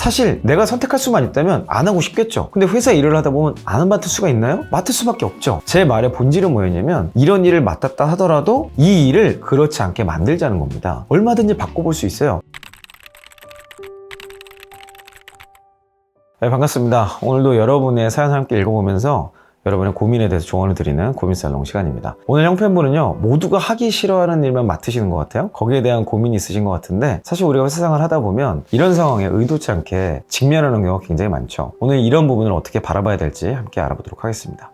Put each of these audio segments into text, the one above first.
사실 내가 선택할 수만 있다면 안 하고 싶겠죠. 근데 회사 일을 하다 보면 안 맡을 수가 있나요? 맡을 수밖에 없죠. 제 말의 본질은 뭐였냐면 이런 일을 맡았다 하더라도 이 일을 그렇지 않게 만들자는 겁니다. 얼마든지 바꿔볼 수 있어요. 네, 반갑습니다. 오늘도 여러분의 사연 함께 읽어보면서 여러분의 고민에 대해서 조언을 드리는 고민살롱 시간입니다. 오늘 형편분은요, 모두가 하기 싫어하는 일만 맡으시는 것 같아요. 거기에 대한 고민이 있으신 것 같은데, 사실 우리가 세상을 하다 보면 이런 상황에 의도치 않게 직면하는 경우가 굉장히 많죠. 오늘 이런 부분을 어떻게 바라봐야 될지 함께 알아보도록 하겠습니다.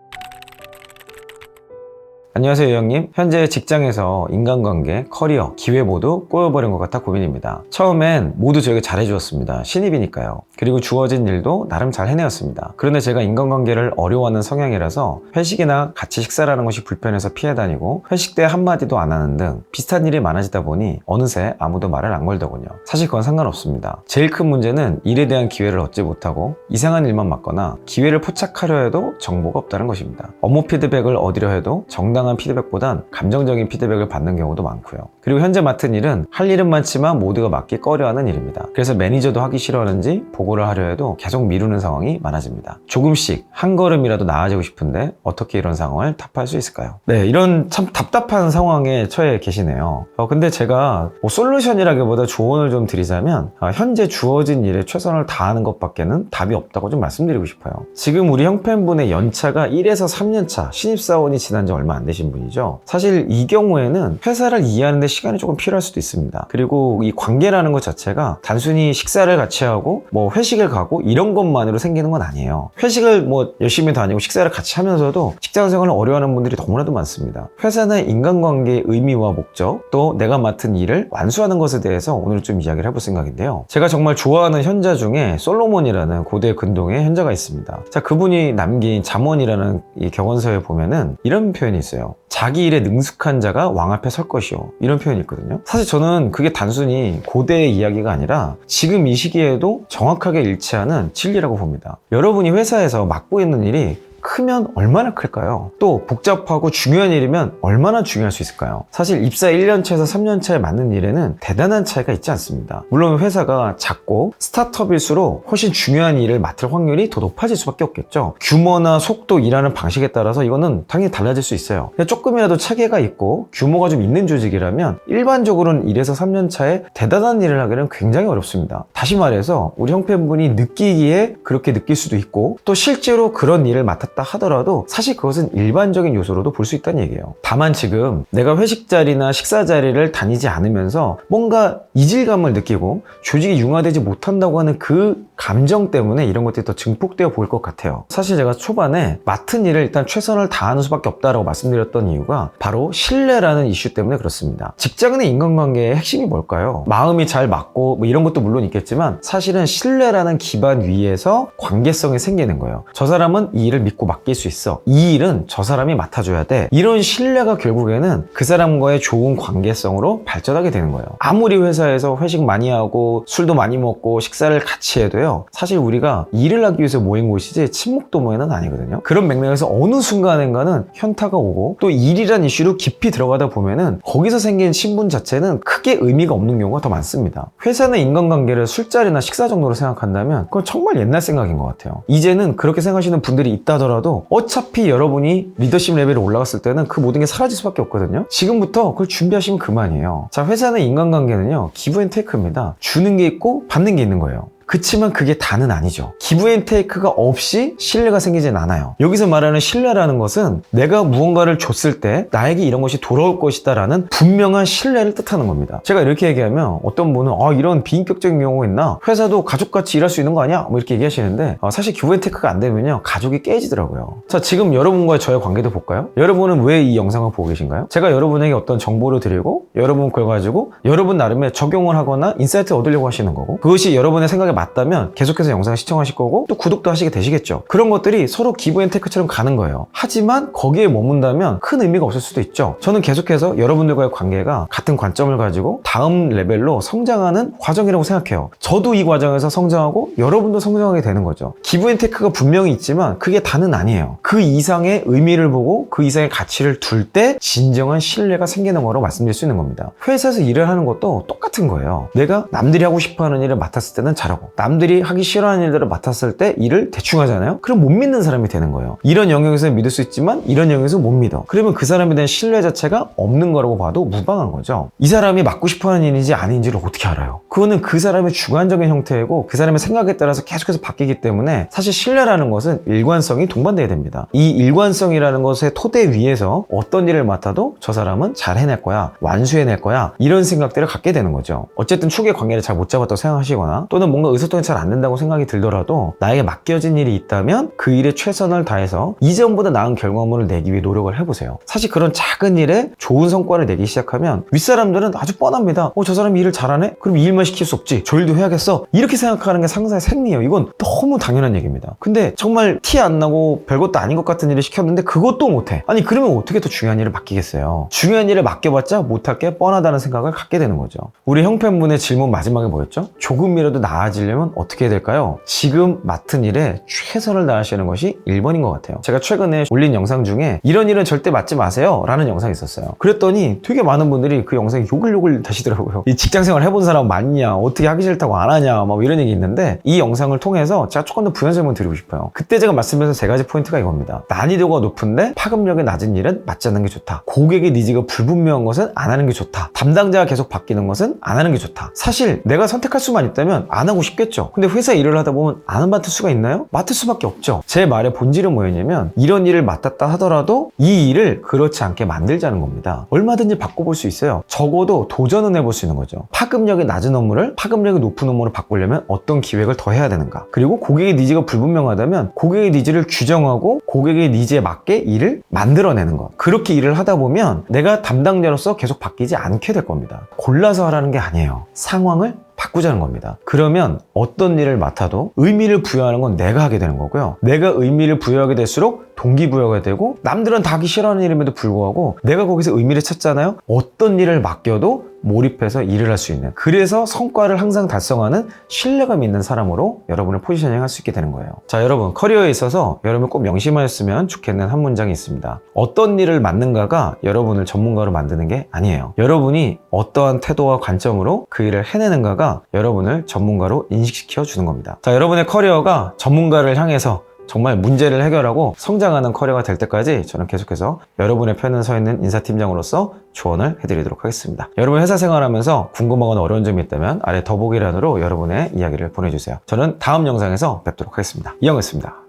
안녕하세요, 형님. 현재 직장에서 인간관계, 커리어, 기회 모두 꼬여버린 것 같아 고민입니다. 처음엔 모두 저에게 잘해주었습니다. 신입이니까요. 그리고 주어진 일도 나름 잘 해내었습니다. 그런데 제가 인간관계를 어려워하는 성향이라서 회식이나 같이 식사를 하는 것이 불편해서 피해 다니고 회식 때 한마디도 안 하는 등 비슷한 일이 많아지다 보니 어느새 아무도 말을 안 걸더군요. 사실 그건 상관없습니다. 제일 큰 문제는 일에 대한 기회를 얻지 못하고 이상한 일만 맡거나 기회를 포착하려 해도 정보가 없다는 것입니다. 업무 피드백을 얻으려 해도 정당 한 피드백보단 감정적인 피드백을 받는 경우도 많고요. 그리고 현재 맡은 일은 할 일은 많지만 모두가 맡기 꺼려하는 일입니다. 그래서 매니저도 하기 싫어하는지 보고를 하려 해도 계속 미루는 상황이 많아집니다. 조금씩 한 걸음이라도 나아지고 싶은데 어떻게 이런 상황을 타파할 수 있을까요? 네, 이런 참 답답한 상황에 처해 계시네요. 어, 근데 제가 뭐 솔루션이라기보다 조언을 좀 드리자면 아, 현재 주어진 일에 최선을 다하는 것밖에는 답이 없다고 좀 말씀드리고 싶어요. 지금 우리 형편분의 연차가 1에서 3년차 신입사원이 지난 지 얼마 안 되신 분이죠. 사실 이 경우에는 회사를 이해하는데 시간이 조금 필요할 수도 있습니다. 그리고 이 관계라는 것 자체가 단순히 식사를 같이 하고 뭐 회식을 가고 이런 것만으로 생기는 건 아니에요. 회식을 뭐 열심히 다니고 식사를 같이 하면서도 직장 생활을 어려워하는 분들이 너무나도 많습니다. 회사는 인간관계의 의미와 목적, 또 내가 맡은 일을 완수하는 것에 대해서 오늘 좀 이야기를 해볼 생각인데요. 제가 정말 좋아하는 현자 중에 솔로몬이라는 고대 근동의 현자가 있습니다. 자, 그분이 남긴 잠언이라는 이 격언서에 보면은 이런 표현이 있어요. 자기 일에 능숙한 자가 왕 앞에 설 것이요. 이런 표현이 있거든요. 사실 저는 그게 단순히 고대의 이야기가 아니라 지금 이 시기에도 정확하게 일치하는 진리라고 봅니다. 여러분이 회사에서 맡고 있는 일이 크면 얼마나 클까요? 또 복잡하고 중요한 일이면 얼마나 중요할 수 있을까요? 사실 입사 1년차에서 3년차에 맞는 일에는 대단한 차이가 있지 않습니다. 물론 회사가 작고 스타트업일수록 훨씬 중요한 일을 맡을 확률이 더 높아질 수밖에 없겠죠. 규모나 속도, 일하는 방식에 따라서 이거는 당연히 달라질 수 있어요. 조금이라도 차이가 있고 규모가 좀 있는 조직이라면 일반적으로는 1에서 3년 차에 대단한 일을 하기는 굉장히 어렵습니다. 다시 말해서 우리 형편분이 느끼기에 그렇게 느낄 수도 있고 또 실제로 그런 일을 맡았다 하더라도 사실 그것은 일반적인 요소로도 볼 수 있다는 얘기예요. 다만 지금 내가 회식 자리나 식사 자리를 다니지 않으면서 뭔가 이질감을 느끼고 조직이 융화되지 못한다고 하는 그 감정 때문에 이런 것들이 더 증폭되어 보일 것 같아요. 사실 제가 초반에 맡은 일을 일단 최선을 다하는 수밖에 없다라고 말씀드렸던 이유가 바로 신뢰라는 이슈 때문에 그렇습니다. 직장 내 인간관계의 핵심이 뭘까요? 마음이 잘 맞고 뭐 이런 것도 물론 있겠지만 사실은 신뢰라는 기반 위에서 관계성이 생기는 거예요. 저 사람은 이 일을 믿고 맡길 수 있어. 이 일은 저 사람이 맡아줘야 돼. 이런 신뢰가 결국에는 그 사람과의 좋은 관계성으로 발전하게 되는 거예요. 아무리 회사에서 회식 많이 하고 술도 많이 먹고 식사를 같이 해도요. 사실 우리가 일을 하기 위해서 모인 곳이지 친목도 모임은 아니거든요. 그런 맥락에서 어느 순간인가는 현타가 오고 또 일이란 이슈로 깊이 들어가다 보면은 거기서 생긴 신분 자체는 크게 의미가 없는 경우가 더 많습니다. 회사는 인간관계를 술자리나 식사 정도로 생각한다면 그건 정말 옛날 생각인 것 같아요. 이제는 그렇게 생각하시는 분들이 있다더라도 어차피 여러분이 리더십 레벨에 올라갔을 때는 그 모든 게 사라질 수밖에 없거든요. 지금부터 그걸 준비하시면 그만이에요. 자, 회사는 인간관계는요, 기브 앤 테이크입니다. 주는 게 있고 받는 게 있는 거예요. 그치만 그게 다는 아니죠. 기브 앤 테이크가 없이 신뢰가 생기진 않아요. 여기서 말하는 신뢰라는 것은 내가 무언가를 줬을 때 나에게 이런 것이 돌아올 것이다 라는 분명한 신뢰를 뜻하는 겁니다. 제가 이렇게 얘기하면 어떤 분은 아 이런 비인격적인 경우가 있나? 회사도 가족같이 일할 수 있는 거 아니야? 뭐 이렇게 얘기하시는데 아, 사실 기브 앤 테이크가 안 되면요 가족이 깨지더라고요. 자 지금 여러분과의 저의 관계도 볼까요? 여러분은 왜 이 영상을 보고 계신가요? 제가 여러분에게 어떤 정보를 드리고 여러분 그걸 가지고 여러분 나름의 적용을 하거나 인사이트 얻으려고 하시는 거고 그것이 여러분의 생각에 맞 다면 계속해서 영상을 시청하실 거고 또 구독도 하시게 되시겠죠. 그런 것들이 서로 기브 앤 테크처럼 가는 거예요. 하지만 거기에 머문다면 큰 의미가 없을 수도 있죠. 저는 계속해서 여러분들과의 관계가 같은 관점을 가지고 다음 레벨로 성장하는 과정이라고 생각해요. 저도 이 과정에서 성장하고 여러분도 성장하게 되는 거죠. 기브 앤 테크가 분명히 있지만 그게 다는 아니에요. 그 이상의 의미를 보고 그 이상의 가치를 둘 때 진정한 신뢰가 생기는 거라고 말씀드릴 수 있는 겁니다. 회사에서 일을 하는 것도 똑같은 거예요. 내가 남들이 하고 싶어 하는 일을 맡았을 때는 잘하고 남들이 하기 싫어하는 일들을 맡았을 때 일을 대충 하잖아요. 그럼 못 믿는 사람이 되는 거예요. 이런 영역에서 믿을 수 있지만 이런 영역에서 못 믿어. 그러면 그 사람에 대한 신뢰 자체가 없는 거라고 봐도 무방한 거죠. 이 사람이 맡고 싶어 하는 일인지 아닌지를 어떻게 알아요? 그거는 그 사람의 주관적인 형태이고 그 사람의 생각에 따라서 계속해서 바뀌기 때문에 사실 신뢰라는 것은 일관성이 동반돼야 됩니다. 이 일관성이라는 것의 토대 위에서 어떤 일을 맡아도 저 사람은 잘 해낼 거야, 완수해낼 거야 이런 생각들을 갖게 되는 거죠. 어쨌든 축의 관계를 잘 못 잡았다고 생각하시거나 또는 뭔가 의사소통이 잘 안 된다고 생각이 들더라도 나에게 맡겨진 일이 있다면 그 일에 최선을 다해서 이전보다 나은 결과물을 내기 위해 노력을 해보세요. 사실 그런 작은 일에 좋은 성과를 내기 시작하면 윗사람들은 아주 뻔합니다. 어, 저 사람이 일을 잘하네? 그럼 이 일만 시킬 수 없지. 저 일도 해야겠어. 이렇게 생각하는 게 상사의 생리예요. 이건 너무 당연한 얘기입니다. 근데 정말 티 안 나고 별것도 아닌 것 같은 일을 시켰는데 그것도 못해. 아니 그러면 어떻게 더 중요한 일을 맡기겠어요? 중요한 일을 맡겨봤자 못할 게 뻔하다는 생각을 갖게 되는 거죠. 우리 형편분의 질문 마지막에 뭐였죠? 조금이라도 나아 지려면 어떻게 해야 될까요? 지금 맡은 일에 최선을 다하시는 것이 1번인 것 같아요. 제가 최근에 올린 영상 중에 이런 일은 절대 맡지 마세요 라는 영상이 있었어요. 그랬더니 되게 많은 분들이 그 영상에 욕을 욕을 다시더라고요. 이 직장 생활 해본 사람 많냐? 어떻게 하기 싫다고 안 하냐? 막 이런 얘기 있는데 이 영상을 통해서 제가 조금 더 부연 설명 드리고 싶어요. 그때 제가 말씀드린 세 가지 포인트가 이겁니다. 난이도가 높은데 파급력이 낮은 일은 맡지 않는 게 좋다. 고객의 니즈가 불분명한 것은 안 하는 게 좋다. 담당자가 계속 바뀌는 것은 안 하는 게 좋다. 사실 내가 선택할 수만 있다면 안 하고 싶 겠죠. 근데 회사 일을 하다 보면 안 맡을 수가 있나요? 맡을 수밖에 없죠. 제 말의 본질은 뭐였냐면 이런 일을 맡았다 하더라도 이 일을 그렇지 않게 만들자는 겁니다. 얼마든지 바꿔볼 수 있어요. 적어도 도전은 해볼 수 있는 거죠. 파급력이 낮은 업무를 파급력이 높은 업무로 바꾸려면 어떤 기획을 더 해야 되는가? 그리고 고객의 니즈가 불분명하다면 고객의 니즈를 규정하고 고객의 니즈에 맞게 일을 만들어내는 것. 그렇게 일을 하다 보면 내가 담당자로서 계속 바뀌지 않게 될 겁니다. 골라서 하라는 게 아니에요. 상황을 바꾸자는 겁니다. 그러면 어떤 일을 맡아도 의미를 부여하는 건 내가 하게 되는 거고요. 내가 의미를 부여하게 될수록 동기부여가 되고 남들은 다 하기 싫어하는 일임에도 불구하고 내가 거기서 의미를 찾잖아요. 어떤 일을 맡겨도 몰입해서 일을 할 수 있는 그래서 성과를 항상 달성하는 신뢰감 있는 사람으로 여러분을 포지셔닝 할 수 있게 되는 거예요. 자 여러분 커리어에 있어서 여러분 꼭 명심하였으면 좋겠는 한 문장이 있습니다. 어떤 일을 맡는가가 여러분을 전문가로 만드는 게 아니에요. 여러분이 어떠한 태도와 관점으로 그 일을 해내는가가 여러분을 전문가로 인식시켜 주는 겁니다. 자 여러분의 커리어가 전문가를 향해서 정말 문제를 해결하고 성장하는 커리어가 될 때까지 저는 계속해서 여러분의 편에 서 있는 인사팀장으로서 조언을 해드리도록 하겠습니다. 여러분 회사 생활하면서 궁금하거나 어려운 점이 있다면 아래 더보기란으로 여러분의 이야기를 보내주세요. 저는 다음 영상에서 뵙도록 하겠습니다. 이영이었습니다.